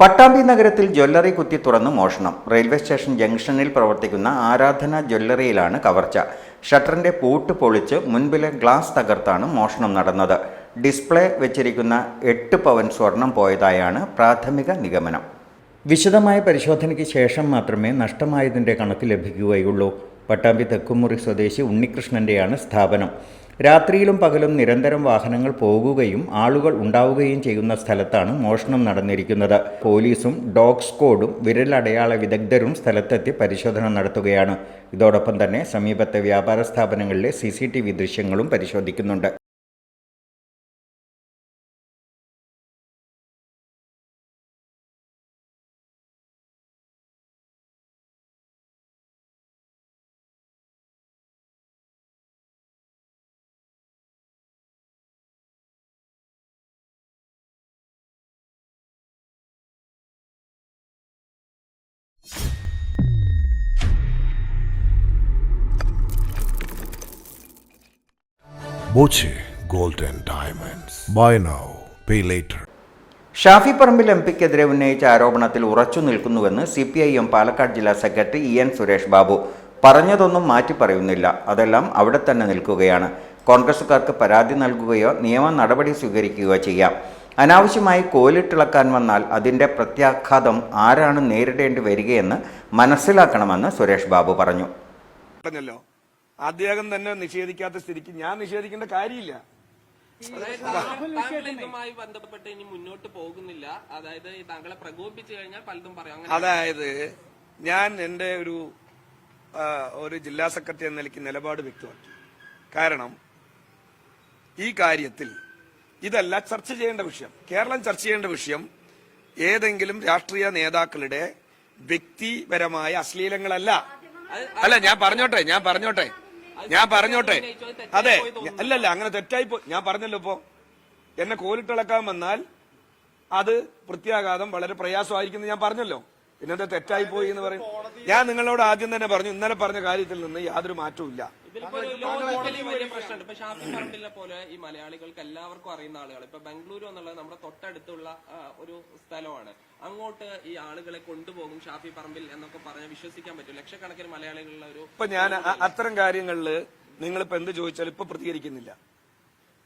പട്ടാമ്പി നഗരത്തിൽ ജ്വല്ലറി കുത്തി തുറന്ന് മോഷണം. റെയിൽവേ സ്റ്റേഷൻ ജംഗ്ഷനിൽ പ്രവർത്തിക്കുന്ന ആരാധന ജ്വല്ലറിയിലാണ് കവർച്ച. ഷട്ടറിന്റെ പൂട്ട് പൊളിച്ച് മുൻപിലെ ഗ്ലാസ് തകർത്താണ് മോഷണം നടന്നത്. ഡിസ്പ്ലേ വെച്ചിരിക്കുന്ന എട്ട് പവൻ സ്വർണം പോയതായാണ് പ്രാഥമിക നിഗമനം. വിശദമായ പരിശോധനയ്ക്ക് ശേഷം മാത്രമേ നഷ്ടമായതിന്റെ കണക്ക് ലഭിക്കുകയുള്ളൂ. പട്ടാമ്പി തെക്കുമുറി സ്വദേശി ഉണ്ണികൃഷ്ണന്റെയാണ് സ്ഥാപനം. രാത്രിയിലും പകലും നിരന്തരം വാഹനങ്ങൾ പോകുകയും ആളുകൾ ഉണ്ടാവുകയും ചെയ്യുന്ന സ്ഥലത്താണ് മോഷണം നടന്നിരിക്കുന്നത്. പോലീസും ഡോഗ് സ്ക്വാഡും വിരലടയാള വിദഗ്ധരും സ്ഥലത്തെത്തി പരിശോധന നടത്തുകയാണ്. ഇതോടൊപ്പം തന്നെ സമീപത്തെ വ്യാപാര സ്ഥാപനങ്ങളിലെ സി ദൃശ്യങ്ങളും പരിശോധിക്കുന്നുണ്ട്. Boche gold and Diamonds. Buy now, pay later. Shafi Parambil M പിക്കെതിരെ ഉന്നയിച്ച ആരോപണത്തിൽ ഉറച്ചു നിൽക്കുന്നുവെന്ന് C P I M Palakkad ജില്ലാ secretary E N Suresh Babu. പറഞ്ഞതൊന്നും മാറ്റി പറയുന്നില്ല. അതെല്ലാം അവിടെ തന്നെ നിൽക്കുകയാണ്. കോൺഗ്രസുകാർക്ക് പരാതി നൽകുകയോ നിയമ നടപടി സ്വീകരിക്കുകയോ ചെയ്യാം. അനാവശ്യമായി കോലിട്ടിളക്കാൻ വന്നാൽ അതിന്റെ പ്രത്യാഘാതം ആരാണ് നേരിടേണ്ടി വരികയെന്ന് മനസ്സിലാക്കണമെന്ന് സുരേഷ് ബാബു പറഞ്ഞു. പറഞ്ഞല്ലോ. അദ്ദേഹം തന്നെ നിഷേധിക്കാത്ത സ്ഥിതിക്ക് ഞാൻ നിഷേധിക്കേണ്ട കാര്യമില്ല. ഇതുമായി ബന്ധപ്പെട്ട് ഇനി മുന്നോട്ട് പോകുന്നില്ല. അതായത് താങ്കളെ പ്രകോപിപ്പിച്ചു കഴിഞ്ഞാൽ പലതും പറയാം. അതായത് ഞാൻ എന്റെ ഒരു ഒരു ജില്ലാ സെക്രട്ടറി എന്ന നിലയ്ക്ക് നിലപാട് വ്യക്തമാക്കി. കാരണം ഈ കാര്യത്തിൽ ഇതല്ല ചർച്ച ചെയ്യേണ്ട വിഷയം. കേരളം ചർച്ച ചെയ്യേണ്ട വിഷയം ഏതെങ്കിലും രാഷ്ട്രീയ നേതാക്കളുടെ വ്യക്തിപരമായ അശ്ലീലങ്ങളല്ല. അല്ല ഞാൻ പറഞ്ഞോട്ടെ ഞാൻ പറഞ്ഞോട്ടെ. ഞാൻ പറഞ്ഞോട്ടെ. അതെ. അല്ലല്ല അങ്ങനെ തെറ്റായി പോ ഞാൻ പറഞ്ഞല്ലോ ഇപ്പോ. എന്നെ കോലിട്ടിളക്കാൻ വന്നാൽ അത് പ്രത്യാഘാതം വളരെ പ്രയാസമായിരിക്കും ഞാൻ പറഞ്ഞല്ലോ. പിന്നെന്താ തെറ്റായി പോയി എന്ന് പറയും. ഞാൻ നിങ്ങളോട് ആദ്യം തന്നെ പറഞ്ഞു ഇന്നലെ പറഞ്ഞ കാര്യത്തിൽ നിന്ന് യാതൊരു മാറ്റവും ഇല്ല. പ്രശ്നമുണ്ട്. ഇപ്പൊ ഷാഫി പറമ്പിലെ പോലെ ഈ മലയാളികൾക്ക് എല്ലാവർക്കും അറിയുന്ന ആളുകൾ. ഇപ്പൊ ബംഗളൂരു എന്നുള്ളത് നമ്മുടെ തൊട്ടടുത്തുള്ള ഒരു സ്ഥലമാണ്. അങ്ങോട്ട് ഈ ആളുകളെ കൊണ്ടുപോകും ഷാഫി പറമ്പിൽ എന്നൊക്കെ പറഞ്ഞ് വിശ്വസിക്കാൻ പറ്റും. ലക്ഷക്കണക്കിന് മലയാളികളുടെ ഒരു ഇപ്പൊ ഞാൻ അത്തരം കാര്യങ്ങളിൽ നിങ്ങളിപ്പോ എന്ത് ചോദിച്ചാലും ഇപ്പൊ പ്രതികരിക്കുന്നില്ല.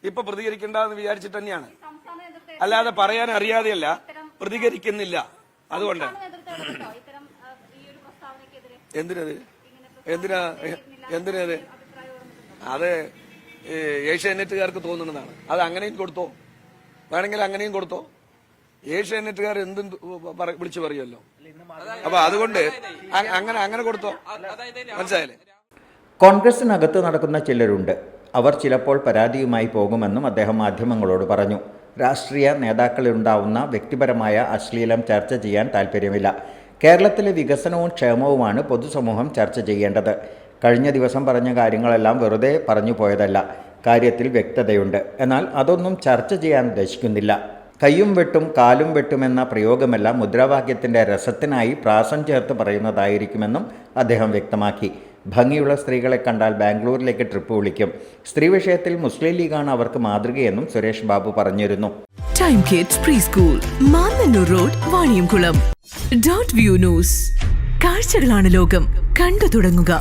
ഇപ്പൊ പ്രതികരിക്കണ്ടെന്ന് വിചാരിച്ചിട്ട് തന്നെയാണ്. അല്ലാതെ പറയാൻ അറിയാതെയല്ല പ്രതികരിക്കുന്നില്ല. അതുകൊണ്ട് എന്തിനത്? എന്തിനാ? എന്തിനത്? അത് ഏഷ്യാനെറ്റുകാർക്ക് തോന്നുന്നതാണ് അത് അങ്ങനെയും കൊടുത്തോ? വേണമെങ്കിൽ അങ്ങനെയും കൊടുത്തോ? ഏഷ്യാനെറ്റുകാർ എന്തും വിളിച്ചു പറയുമല്ലോ. അപ്പൊ അതുകൊണ്ട് അങ്ങനെ അങ്ങനെ കൊടുത്തോ? മനസ്സിലായില്ലേ? കോൺഗ്രസിനകത്ത് നടക്കുന്ന ചിലരുണ്ട്. അവർ ചിലപ്പോൾ പരാതിയുമായി പോകുമെന്നും അദ്ദേഹം മാധ്യമങ്ങളോട് പറഞ്ഞു. രാഷ്ട്രീയ നേതാക്കളിലുണ്ടാവുന്ന വ്യക്തിപരമായ അശ്ലീലം ചർച്ച ചെയ്യാൻ താൽപ്പര്യമില്ല. കേരളത്തിലെ വികസനവും ക്ഷേമവുമാണ് പൊതുസമൂഹം ചർച്ച ചെയ്യേണ്ടത്. കഴിഞ്ഞ ദിവസം പറഞ്ഞ കാര്യങ്ങളെല്ലാം വെറുതെ പറഞ്ഞു പോയതല്ല. കാര്യത്തിൽ വ്യക്തതയുണ്ട്. എന്നാൽ അതൊന്നും ചർച്ച ചെയ്യാൻ ഉദ്ദേശിക്കുന്നില്ല. കയ്യും വെട്ടും കാലും വെട്ടുമെന്ന പ്രയോഗമെല്ലാം മുദ്രാവാക്യത്തിന്റെ രസത്തിനായി പ്രാസം ചേർത്ത് പറയുന്നതായിരിക്കുമെന്നും അദ്ദേഹം വ്യക്തമാക്കി. ഭംഗിയുള്ള സ്ത്രീകളെ കണ്ടാൽ ബാംഗ്ലൂരിലേക്ക് ട്രിപ്പ് വിളിക്കും. സ്ത്രീ വിഷയത്തിൽ മുസ്ലിം ലീഗാണ് അവർക്ക് മാതൃകയെന്നും സുരേഷ് ബാബു പറഞ്ഞിരുന്നു. Time kids preschool road view news കാഴ്ചകളാണ് ലോകം. കണ്ടു തുടങ്ങുക.